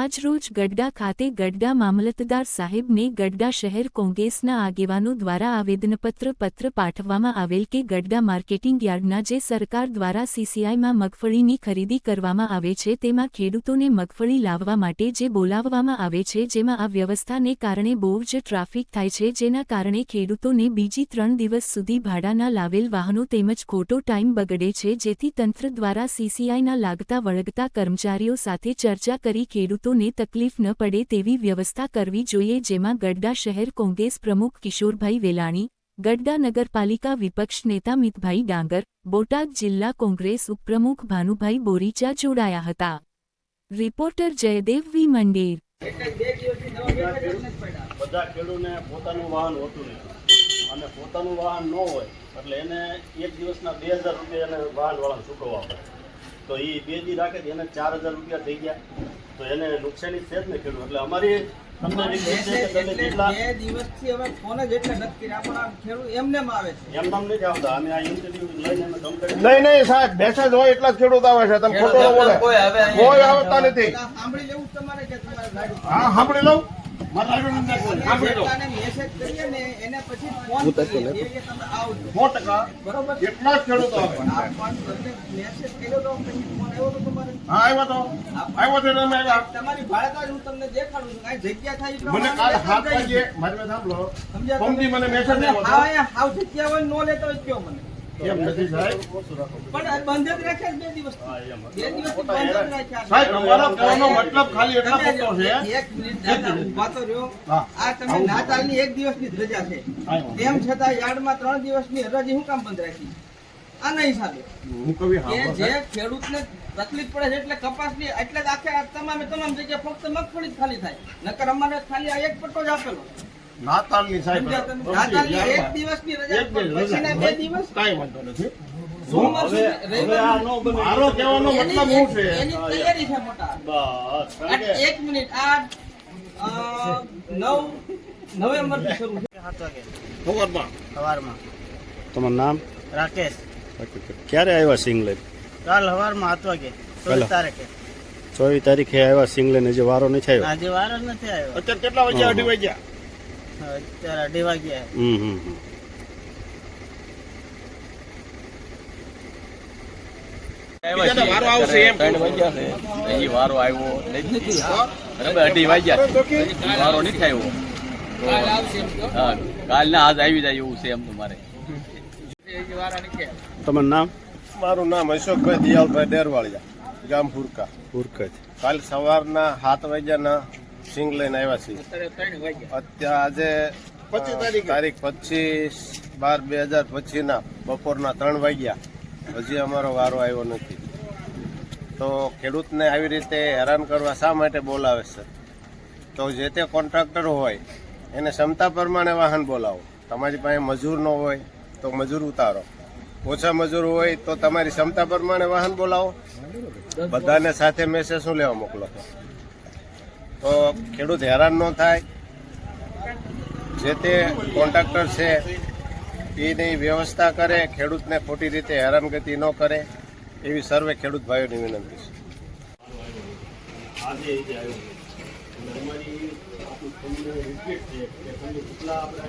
આજરોજ ગઢડા ખાતે ગઢડા મામલતદાર સાહેબને ગઢડા શહેર કોંગ્રેસના આગેવાનો દ્વારા આવેદનપત્ર પત્ર પાઠવવામાં આવેલ કે ગઢડા માર્કેટિંગ યાર્ડના જે સરકાર દ્વારા સીસીઆઈમાં મગફળીની ખરીદી કરવામાં આવે છે તેમાં ખેડૂતોને મગફળી લાવવા માટે જે બોલાવવામાં આવે છે જેમાં આ વ્યવસ્થાને કારણે બહુ જ ટ્રાફિક થાય છે જેના કારણે ખેડૂતોને બીજી ત્રણ દિવસ સુધી ભાડાના લાવેલ વાહનો તેમજ ખોટો ટાઈમ બગડે છે જેથી તંત્ર દ્વારા સીસીઆઈના લાગતા વળગતા કર્મચારીઓ સાથે ચર્ચા કરી ખેડૂતોને તકલીફ ન પડે તેવી વ્યવસ્થા કરવી જોઈએ જેમાં ગઢડા શહેર કોંગ્રેસ પ્રમુખ કિશોરભાઈ વેલાણી, ગઢડા નગરપાલિકા વિપક્ષ નેતા મિતભાઈ ડાંગર, બોટાદ જિલ્લા કોંગ્રેસ ઉપપ્રમુખ ભાનુભાઈ બોરીચા જોડાયા હતા. Reporter Jaydev V. મંડેર. બધા ખેડૂતને પોતાનું વાહન હોતું નહીં અને પોતાનું વાહન ન હોય, એટલે એને એક દિવસના બે હજાર રૂપિયા એને વાહનવાળાને ચૂકવવા પડે તો એ બે દી રાખે તો એને ચાર હજાર રૂપિયા થઈ ગયા. તો એને નુકસાની છે જ ને ખેડૂત. એટલે અમારી તમને રિક્વેસ્ટ છે કે તમે જેટલા બે દિવસથી હવે ફોન જ એટલે નથી કર્યા પણ આ ખેડૂત એમને આવે છે. એમ નામ નથી આવતા. અમે આ ઇન્ટરવ્યુ લઈને અમે કંપ્લેન્ટ નહીં નહીં સાહેબ મેસેજ હોય એટલા જ ખેડૂત આવે છે. તમે ખોટો બોલે. કોઈ આવતા નથી. સાંભળી લેવું તમારે કે તમારે હા સાંભળી લઉં. મારા. સાંભળી. મેસેજ કરીએ ને એને પછી ફોન સો ટકા એટલા જ ખેડૂતો મેસેજ કર્યો તો ફોન આવ્યો તો તમારે હા આવ્યો તો આવ્યો તમારી હું તમને દેખાડું છું કાંઈ જગ્યા થાય મને કાલ લેતા વાગે મારી વાત સાંભળો સમજ્યા મને મેસેજ આવ્યો હાવ જગ્યા હોય નો લેતો કયો મને? એમ નથી સાહેબ પણ આ બંધ જ રાખ્યા બે દિવસ હા, એમ. બે દિવસ બંધ જ રાખ્યા સાહેબ તમારો કહેવાનો મતલબ ખાલી એટલા પૂરતો છે. એક મિનિટ દાદા ઊભા તો રહ્યો. આ તમે નાતાલની એક દિવસની રજા છે. તેમ છતાં યાર્ડમાં ત્રણ દિવસની હરાજી શું કામ બંધ રાખી? આના હિસાબે હું કવિ ખેડૂત હા જે ખેડૂતને તકલીફ પડે છે એટલે કપાસની એટલે જ આખે આ તમામે તમામ જગ્યાએ ફક્ત મગફળી જ ખાલી થાય. નકર અમારે ખાલી આ એક પટ્ટો જ આપેલો. નાતાલની સાહેબ. નાતાલની એક દિવસની રજા એક દિવસ પણ પછીના બે દિવસ કાંઈ વાંધો નથી. સોમવાર હવે સુધી હવે આ રવિવાર? નો બને. મારો કહેવાનો મતલબ શું છે? એની તૈયારી છે મોટા. બસ કારણ આ કે એક મિનિટ આ નવ નવેમ્બરથી શરૂ છે. ખબરમાં સવારમાં? તમારું નામ? રાકેશ. ક્યારે આવ્યા સિંગ લઈને કાલ સવારમાં સાત વાગે ચોવીસ તારીખે. ચોવીસ તારીખે આવ્યા સિંગ લઈને જે વારો નથી આવ્યો? હજી વાર નથી આવ્યો. અત્યારે કેટલા વાગ્યા અઢી વાગ્યા. અત્યારે અઢી વાગ્યા. હમ હમ હમ. વારો આવશે એમ. ત્રણ વાગ્યા છે. એ વારો આવ્યો. નથી. બરાબર અઢી વાગ્યા વારો નથી આવ્યો. હા કાલના આજ આવી જાય એવું છે એમ તમારે. તમારું નામ? મારું નામ અશોકભાઈ દિયાલભાઈ ડેરવાળિયા ગામ હુરકા. હુરકા. કાલ સવારના સાત વાગ્યાના સિંગ લઈને આવ્યા છીએ. અત્યારે આજે તારીખ પચીસ બાર બે હજાર પચીસના બપોરના ત્રણ વાગ્યા. હજી અમારો વારો આવ્યો નથી. તો ખેડૂતને આવી રીતે હેરાન કરવા શા માટે બોલાવે છે? તો જે તે કોન્ટ્રાક્ટર હોય એને ક્ષમતા પ્રમાણે વાહન બોલાવો. તમારી પાસે મજૂર ન હોય તો મજૂર ઉતારો. ઓછા મજૂર હોય તો તમારી ક્ષમતા પ્રમાણે વાહન બોલાવો. બધાને સાથે મેસેજ શું લેવા મોકલો છો? તો ખેડૂત હેરાન ન થાય. જે તે કોન્ટ્રાક્ટર છે, એની વ્યવસ્થા કરે, ખેડૂતને ખોટી રીતે હેરાનગતિ ન કરે, એવી સર્વે ખેડૂત ભાઈઓની વિનંતી છે.